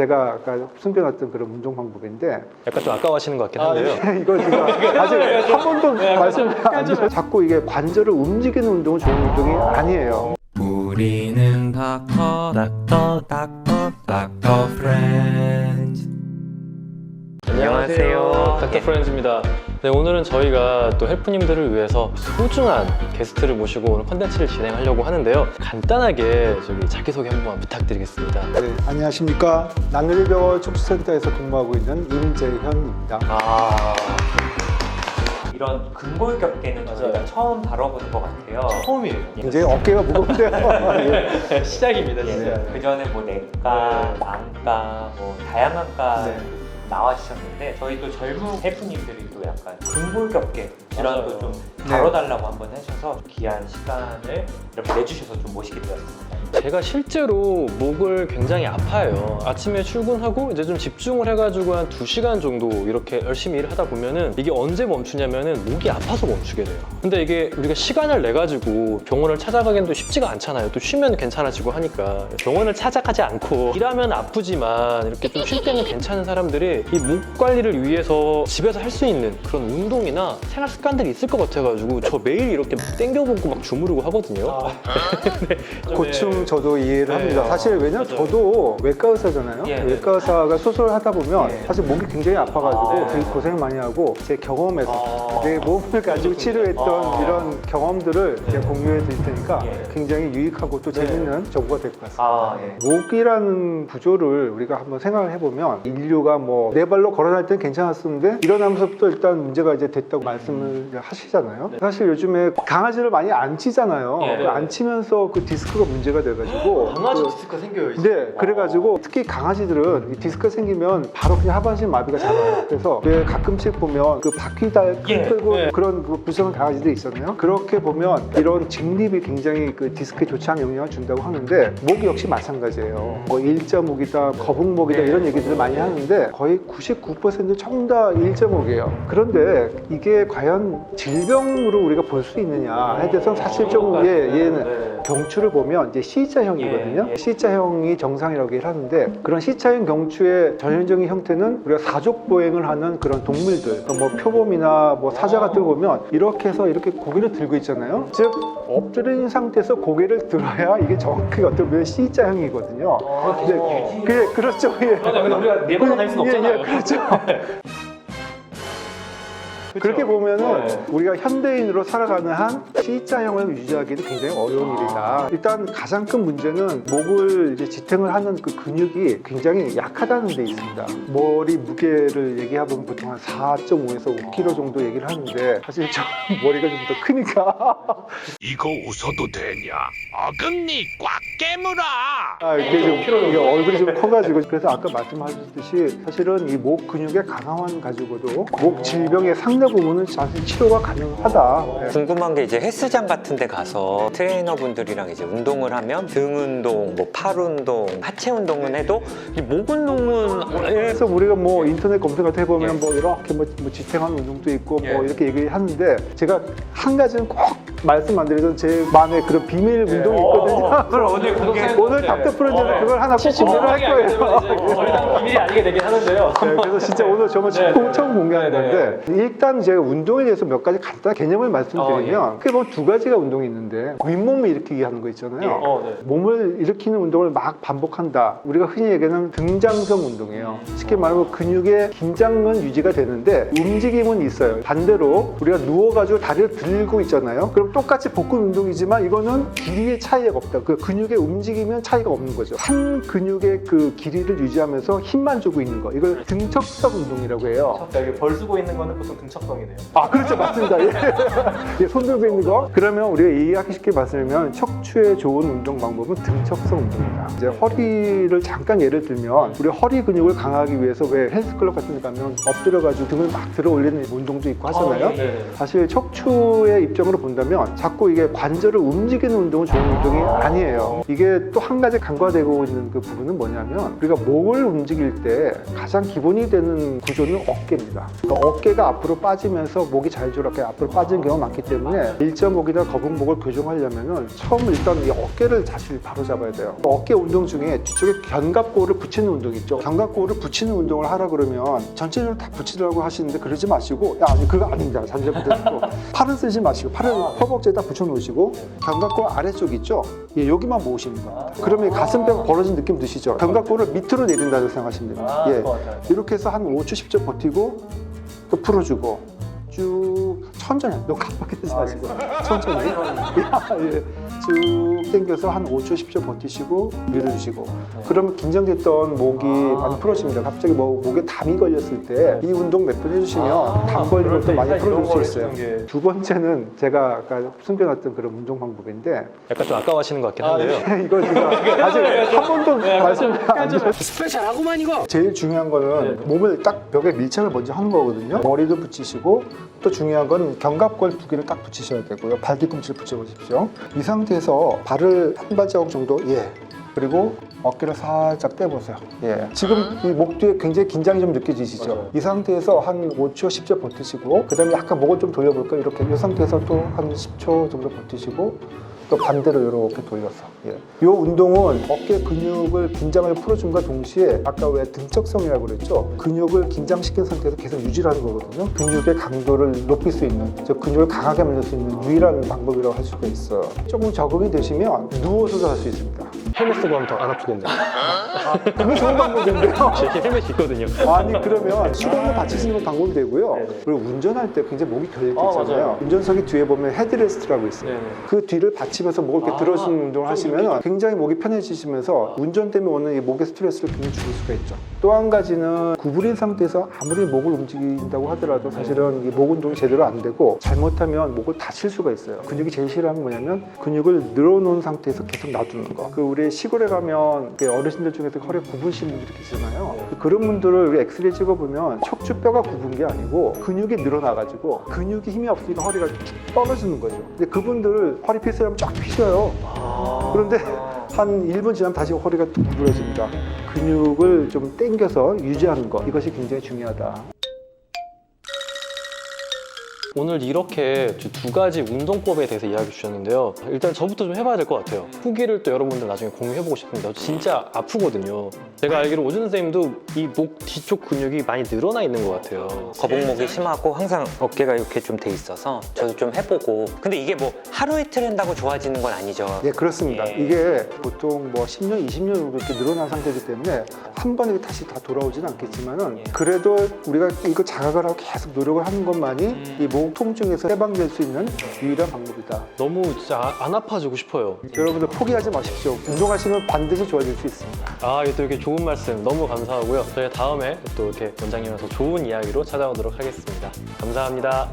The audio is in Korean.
제가 아까 숨겨놨던 그런 운동 방법인데 약간 좀 아까워하시는 것 같긴 아, 한데요. 이거 제가 아직 한 번도 말씀 안 드렸어요. 자꾸 이게 관절을 움직이는 운동은 좋은 운동이 아니에요. 우리는 닥터 닥터 닥터 닥터 프렌즈 안녕하세요. 닥터 프렌즈입니다. 네, 오늘은 저희가 또 헬프님들을 위해서 소중한 게스트를 모시고 오늘 컨텐츠를 진행하려고 하는데요. 간단하게 저기 자기소개 한번 부탁드리겠습니다. 네, 안녕하십니까. 나누리병원 촉수센터에서 근무하고 있는 임재현입니다. 아, 이런 근골격 계는 저희가 처음 다뤄보는 것 같아요. 처음이에요. 이제 어깨가. 예. 시작입니다, 예, 진짜. 그 전에 뭐 내과, 안과, 뭐 다양한 과 네. 나와주셨는데 저희 또 젊은 셰프님들이 또 약간 근골격계 질환도 맞아요. 좀 네. 다뤄달라고 한번 하셔서 귀한 시간을 이렇게 내주셔서 좀 모시게 되었습니다. 제가 실제로 목을 굉장히 아파요. 아침에 출근하고 이제 좀 집중을 해가지고 한 2시간 정도 이렇게 열심히 일을 하다 보면은 이게 언제 멈추냐면은 목이 아파서 멈추게 돼요. 근데 이게 우리가 시간을 내가지고 병원을 찾아가기는 또 쉽지가 않잖아요. 또 쉬면 괜찮아지고 하니까. 병원을 찾아가지 않고 일하면 아프지만 이렇게 좀 쉴 때는 괜찮은 사람들이 이 목 관리를 위해서 집에서 할 수 있는 그런 운동이나 생활 습관들이 있을 것 같아가지고 저 매일 이렇게 막 땡겨보고 막 주무르고 하거든요. 고충 저도 이해를 네. 합니다. 사실 왜냐면 맞아요. 저도 외과 의사잖아요. 예, 외과 의사가 수술을 하다 보면 예. 사실 목이 굉장히 아파가지고 아, 되게 고생 많이 하고 제 경험에서 아. 내 몸을 가지고 치료했던 아. 이런 경험들을 제가 공유해 드릴 테니까 예. 굉장히 유익하고 또 네. 재밌는 정보가 될 것 같습니다. 아, 예. 목이라는 구조를 우리가 한번 생각을 해보면 인류가 뭐 네 발로 걸어다닐 때는 괜찮았었는데 일어나면서부터 일단 문제가 이제 됐다고 말씀을 하시잖아요. 네. 사실 요즘에 강아지를 많이 안 치잖아요. 예. 그안 치면서 그 디스크가 문제가 돼가지고 강아지 그- 디스크가 생겨요. 이제. 네, 그래가지고 특히 강아지들은 이 디스크가 생기면 바로 그냥 하반신 마비가 잡아요. 그래서 왜 가끔씩 보면 그 바퀴 달 예, 끌고 네. 그런 그 불쌍한 강아지들이 있었나요? 그렇게 보면 이런 직립이 굉장히 그 디스크에 좋지 않은 영향을 준다고 하는데 목 역시 마찬가지예요. 뭐 일자목이다, 거북목이다 네. 이런 얘기들을 많이 하는데 거의 99% 전부 다 일자목이에요. 그런데 이게 과연 질병으로 우리가 볼 수 있느냐 에 대해서 사실 좀 예, 얘는 네. 경추를 보면 이제 C자형이거든요. 예, 예. C자형이 정상이라고 얘기를 하는데 그런 C자형 경추의 전형적인 형태는 우리가 사족 보행을 하는 그런 동물들, 그러니까 뭐 표범이나 뭐 사자 같은 거 보면 이렇게 해서 이렇게 고개를 들고 있잖아요. 즉 엎드린 상태에서 고개를 들어야 이게 정확히 어떻게 보면 C자형이거든요. 네, 그게 그렇죠. 예. 맞아, 근데 우리가 네번 다닐 순 예, 없잖아요. 예, 그렇죠. 그렇게 보면은 네. 우리가 현대인으로 살아가는 한 C자형을 유지하기는 굉장히 어려운 일이다. 일단 가장 큰 문제는 목을 이제 지탱을 하는 그 근육이 굉장히 약하다는 데 있습니다. 머리 무게를 얘기하면 보통 한 4.5에서 5kg 정도 얘기를 하는데 사실 저 머리가 좀 더 크니까 이거 웃어도 되냐? 어금니 꽉 깨물어! 아, 이게 좀 이게 얼굴이 좀 커가지고 그래서 아까 말씀하셨듯이 사실은 이 목 근육의 강화만 가지고도 목 질병의 상당 부분은 사실 치료가 가능하다. 네. 궁금한 게 이제 헬스장 같은 데 가서 트레이너분들이랑 이제 운동을 하면 등 운동, 뭐 팔 운동, 하체 운동은 해도 이 목 운동은 그래서 우리가 뭐 인터넷 검색 같은 거 해보면 뭐 이렇게 뭐, 뭐 지탱하는 운동도 있고 뭐 이렇게 얘기하는데 제가 한 가지는 꼭 말씀 안 드리던 제 만의 그런 비밀 운동이 있거든요. 그걸 오늘 공개 오늘 닥터 프로젝트 그걸 하나 꼭 공개를 할 거예요. 저희랑 비밀이 아니게 되긴 하는데요. 네, 그래서 진짜 오늘 정말 네, 처음, 네. 처음 공개하는 네, 네. 건데 일단 제가 운동에 대해서 몇 가지 간단한 개념을 말씀드리면 어, 크게 보면 두 가지가 운동이 있는데 윗몸을 일으키기 하는 거 있잖아요. 어, 네. 몸을 일으키는 운동을 막 반복한다. 우리가 흔히 얘기하는 등장성 운동이에요. 쉽게 말하면 근육의 긴장은 유지가 되는데 움직임은 있어요. 반대로 우리가 누워가지고 다리를 들고 있잖아요. 그럼 똑같이 복근 운동이지만 이거는 길이의 차이가 없다. 그 근육의 움직이면 차이가 없는 거죠. 한 근육의 그 길이를 유지하면서 힘만 주고 있는 거. 이걸 등척성 운동이라고 해요. 여기 벌 쓰고 있는 거는 보통 등척 성이네요. 아, 그렇죠. 맞습니다. 예. 예, 손 들고 있는 거. 그러면 우리가 이해하기 쉽게 말씀드리면 척추에 좋은 운동 방법은 등척성 운동이다. 이제 허리를 잠깐 예를 들면 우리 허리 근육을 강화하기 위해서 왜 헬스클럽 같은 데 가면 엎드려가지고 등을 막 들어 올리는 운동도 있고 하잖아요. 어, 예, 예. 사실 척추의 입장으로 본다면 자꾸 이게 관절을 움직이는 운동은 좋은 운동이 아니에요. 이게 또 한 가지 간과되고 있는 그 부분은 뭐냐면 우리가 목을 움직일 움직일 때 가장 기본이 되는 구조는 어깨입니다. 그러니까 어깨가 앞으로 빠 지면서 목이 자연스럽게 앞으로 빠지는 경우가 많기 때문에 일자목이나 거북목을 교정하려면 처음 일단 이 어깨를 자실 바로 잡아야 돼요. 어깨 운동 중에 뒤쪽에 견갑골을 붙이는 운동 있죠. 견갑골을 붙이는 운동을 하라 그러면 전체적으로 다 붙이라고 하시는데 그러지 마시고 야 아니 그거 아닙니다. 잔재 붙여주고 팔은 쓰지 마시고 팔을 허벅지에다 붙여놓으시고 견갑골 아래쪽 있죠. 예, 여기만 모으시는 겁니다. 그러면 가슴뼈가 벌어진 느낌 드시죠. 견갑골을 밑으로 내린다고 생각하시면 됩니다. 예, 이렇게 해서 한 5초 10초 버티고 또 풀어주고 쭉 천천히 너무 깜빡하지 마시고 천천히. 예, 쭉 당겨서 한 5초 10초 버티시고 밀어주시고. 그러면 긴장됐던 목이 많이 풀어집니다. 갑자기 뭐 목에 담이 걸렸을 때 이 운동 몇 번 해주시면 담 걸린 것도 많이 풀어줄 수 있어요. 두 번째는 제가 아까 숨겨놨던 그런 운동 방법인데 약간 좀 아까워하시는 것 같긴 한데요. 이거 제가 아직 한 번도 말씀 안 드렸어요 스페셜하구만 이거. 제일 중요한 거는 몸을 딱 벽에 밀착을 먼저 하는 거거든요. 머리도 붙이시고 또 중요한 건 견갑골 두 개를 딱 붙이셔야 되고요. 발 뒤 꿈치를 붙여보십시오. 이 상태에서 발을 한 발자국 정도 예. 그리고 어깨를 살짝 떼보세요. 예. 지금 이 목 뒤에 굉장히 긴장이 좀 느껴지시죠? 이 상태에서 한 5초, 10초 버티시고 그 다음에 약간 목을 좀 돌려볼까요? 이렇게 이 상태에서 또 한 10초 정도 버티시고 또 반대로 이렇게 돌려서. 예. 이 운동은 어깨 근육을 긴장을 풀어줌과 동시에 아까 왜 등척성이라고 그랬죠? 근육을 긴장시킨 상태에서 계속 유지하는 거거든요. 근육의 강도를 높일 수 있는 즉 근육을 강하게 만들 수 있는 유일한 방법이라고 할 수가 있어요. 조금 적응이 되시면 누워서도 할 수 있습니다 헬멧 쓰고 하면 더 안 아프겠네요. 그게 좋은 방법인데요 제 헬멧이 있거든요. 아니 그러면 수건을 받치시는 건 방법이 되고요 그리고 운전할 때 굉장히 목이 결릴 때 아, 있잖아요 맞아요. 운전석이 뒤에 보면 헤드레스트라고 있어요 네네. 그 뒤를 받치면서 목을 이렇게 아, 들어주는 운동을 좀 하시면 굉장히 목이 편해지시면서 운전 때문에 오는 이 목의 스트레스를 굉장히 줄일 수가 있죠. 또 한 가지는 구부린 상태에서 아무리 목을 움직인다고 하더라도 사실은 이 목 운동이 제대로 안 되고 잘못하면 목을 다칠 수가 있어요. 근육이 제일 싫어하는 게 뭐냐면 근육을 늘어놓은 상태에서 계속 놔두는 거. 그 우리 시골에 가면 그 어르신들 중에서 허리 굽으신 분들이 계시잖아요. 그런 분들을 엑스레이 찍어보면 척추뼈가 굽은 게 아니고 근육이 늘어나가지고 근육이 힘이 없으니까 허리가 쭉 떨어지는 거죠. 근데 그분들 허리 피스하면 쫙 피셔요. 그런데 한 1분 지나면 다시 허리가 뚝 부러집니다. 근육을 좀 당겨서 유지하는 것 이것이 굉장히 중요하다. 오늘 이렇게 두 가지 운동법에 대해서 이야기 주셨는데요. 일단 저부터 좀 해봐야 될 것 같아요. 후기를 또 여러분들 나중에 공유해보고 싶습니다. 진짜 아프거든요. 제가 알기로 오준 선생님도 이 목 뒤쪽 근육이 많이 늘어나 있는 것 같아요. 거북목이 심하고 항상 어깨가 이렇게 좀 돼 있어서 저도 좀 해보고 근데 이게 뭐 하루 이틀 한다고 좋아지는 건 아니죠 예, 그렇습니다. 예. 이게 보통 뭐 10년, 20년 정도 이렇게 늘어난 상태이기 때문에 한 번에 다시 다 돌아오지는 않겠지만은 예. 그래도 우리가 이거 자각을 하고 계속 노력을 하는 것만이 이 목 통증에서 해방될 수 있는 유일한 방법이다. 너무 진짜 아- 안 아파지고 싶어요. 여러분들 포기하지 마십시오. 운동하시면 반드시 좋아질 수 있습니다. 아, 이또 이렇게 좋은 말씀 너무 감사하고요. 저희 다음에 또 이렇게 원장님이랑 더 좋은 이야기로 찾아오도록 하겠습니다. 감사합니다.